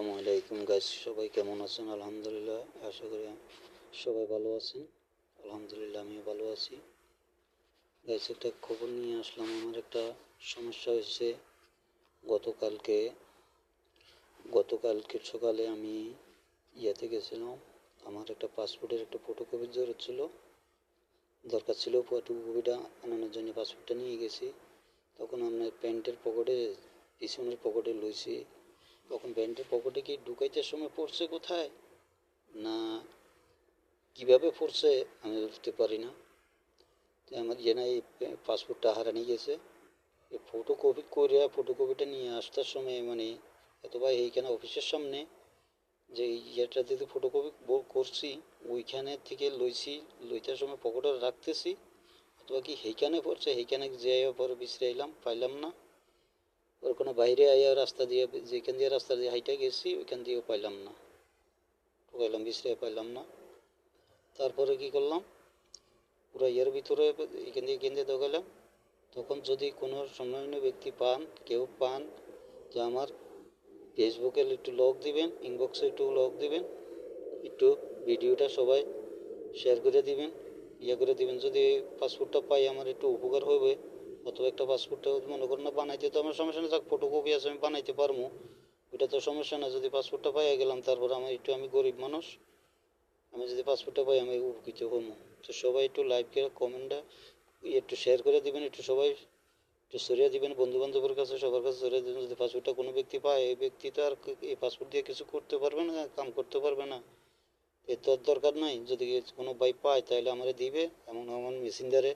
আসসালামু আলাইকুম গাইস সবাই কেমন আছেন? আলহামদুলিল্লাহ, আশা করি সবাই ভালো আছেন। আলহামদুলিল্লাহ, আমিও ভালো আছি। গাইস একটা খবর নিয়ে আসলাম। আমার একটা সমস্যা হয়েছে। গতকালকে গতকালকে সকালে আমি ইয়েতে গেছিলাম। আমার একটা পাসপোর্টের একটা ফটোকপি জরুরত ছিল। দরকার ছিল ফটোকপিটা আনানোর জন্য পাসপোর্টটা নিয়ে গেছি। তখন আপনার প্যান্টের পকেটে পিছনের পকেটে লইছি। তখন প্যান্টের পকেটে কি ঢুকাইতে সময় পড়ছে কোথায়? না, কীভাবে পড়ছে আমি বুঝতে পারি না। আমার যে না এই পাসপোর্টটা হারানি গেছে। এই ফটোকপি করে ফটোকপিটা নিয়ে আসার সময় মানে অথবা এইখানে অফিসের সামনে যে ইয়েটা যদি ফটোকপি করছি, ওইখানে থেকে লইছি, লইতার সময় পকেটে রাখতেছি, অথবা কি সেইখানে পড়ছে, সেইখানে যেয়ে পরে বিশ্রে এলাম পাইলাম না। ওর কোনো বাইরে আইয়া রাস্তা দিয়ে, যেখান দিয়ে রাস্তা দিয়ে হাইটে গেছি, ওইখান দিয়েও পাইলাম না। পাইলাম বিশ্রে পাইলাম না। তারপরে কি করলাম? পুরো ইয়ের ভিতরে এখান দিয়ে এখান দিয়ে দোকালাম তখন যদি কোনো সম্মানীয় ব্যক্তি পান, কেউ পান তো আমার ফেসবুকে একটু লক দিবেন ইনবক্সে একটু লক দিবেন, একটু ভিডিওটা সবাই শেয়ার করে দিবেন ইয়ে করে দিবেন। যদি পাসপোর্টটা পাই, আমার একটু উপকার হবে। অথবা একটা পাসপোর্টটা মনে করেন না, বানাইতে তো আমার সমস্যা না নেই ফটোকপি আছে, আমি বানাইতে পারব। ওইটা তো সমস্যা না, যদি পাসপোর্টটা পাইয়া গেলাম, তারপর আমার একটু আমি গরিব মানুষ, আমি যদি পাসপোর্টটা পাই, আমি উপকৃত হব। তো সবাই একটু লাইভকে কমেন্টটা একটু শেয়ার করে দিবেন, একটু সবাই একটু সরিয়ে দিবেন বন্ধু বান্ধবের কাছে, সবার কাছে সরিয়ে দিবেন, যদি পাসপোর্টটা কোনো ব্যক্তি পায়, এই ব্যক্তি তো আর এই পাসপোর্ট দিয়ে কিছু করতে পারবে না, কাম করতে পারবে না। এর তো আর দরকার নাই, যদি কোনো ভাই পায় তাহলে আমারে দিবে, এমন এমন মেশিনদারে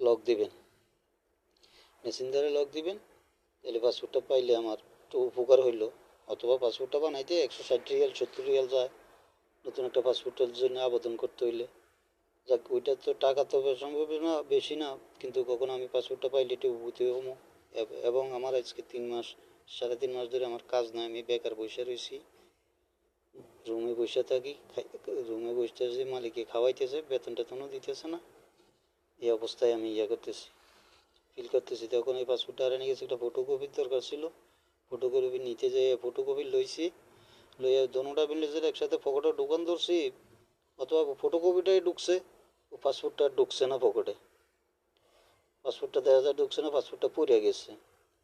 লক দিবেন। মেশিনদারে লক দিবেন, তাহলে পাসপোর্টটা পাইলে আমার একটু উপকার হইল। অথবা পাসপোর্টটা বানাইতে একশো ষাট রিয়াল, সত্তর রিয়াল যায়। নতুন একটা পাসপোর্টের জন্য আবেদন করতে হইলে। যাক, ওইটা তো টাকা তো সম্ভব না, বেশি না, কিন্তু কখনো আমি পাসপোর্টটা পাইলে একটু উপভূতি হব। এবং আমার আজকে তিন মাস, সাড়ে তিন মাস ধরে আমার কাজ নাই, আমি বেকার বসে রয়েছি রুমে বসে থাকি রুমে বসতেছি মালিকে খাওয়াইতেছে বেতন টেতনও দিতেছে না। এই অবস্থায় আমি ইয়ে করতেছি। ফিল করতেছি। তখন এই পাসপোর্টটা হারিয়ে গেছে, একটা ফটোকপির দরকার ছিল। ফটোকপি নিতে যাই ফটোকপি লইছি, লইয়া দোনোটা বিলেজের একসাথে পকেটে ঢুকান ধরছি, অথবা ফটোকপিটাই ঢুকছে, ও পাসপোর্টটা ঢুকছে না পকেটে। পাসপোর্টটা দেখা যায়, ঢুকছে না পাসপোর্টটা পড়ে গেছে।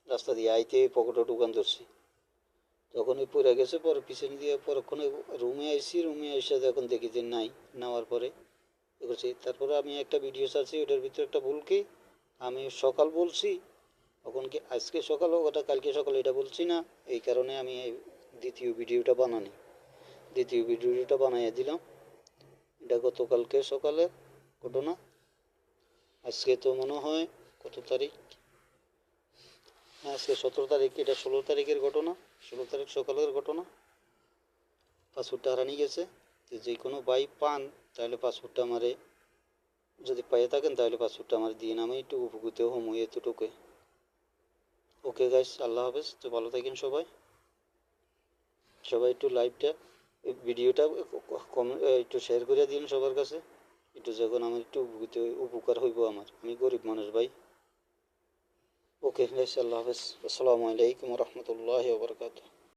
রাস্তা দিয়ে আইতে পকেটে ঢুকান ধরছি। তখন ওই পড়ে গেছে, পরে পিছনে দিয়ে পরক্ষণে রুমে আইসি রুমে এসে এখন দেখি যে নাই, নেওয়ার পরে। করছি তারপরে আমি একটা ভিডিও ছাড়ছি, ওটার ভিতরে একটা ভুল কি? আমি সকাল বলছি তখন কি আজকে সকাল হোক ওটা কালকে সকাল, এটা বলছি না। এই কারণে আমি এই দ্বিতীয় ভিডিওটা বানানি। দ্বিতীয় ভিডিওটা বানাইয়া দিলাম। এটা গতকালকে সকালে ঘটনা। আজকে তো মনে হয় কত তারিখ? হ্যাঁ আজকে সতেরো তারিখ, এটা ষোলো তারিখের ঘটনা। ষোলো তারিখ সকালের ঘটনা। পাসপোর্টটা হারানি গেছে। যে কোনো বাই পান, তাহলে পাসপোর্টটা আমারে যদি পাইয়ে থাকেন, তাহলে পাসপোর্টটা আমার দিয়ে আমি একটু উপকৃত হম এতটুকুই। ওকে গাইস আল্লাহ হাফেজ, তো ভালো থাকেন সবাই। সবাই একটু লাইভটা ভিডিওটা কম একটু শেয়ার করে দিন সবার কাছে। একটু যখন আমার একটু উপকৃত উপকার হইব আমার। আমি গরিব মানুষ, ভাই। ওকে গাইস আল্লাহ হাফেজ। আসসালামু আলাইকুম রহমতুল্লাহ বরকাতুহ।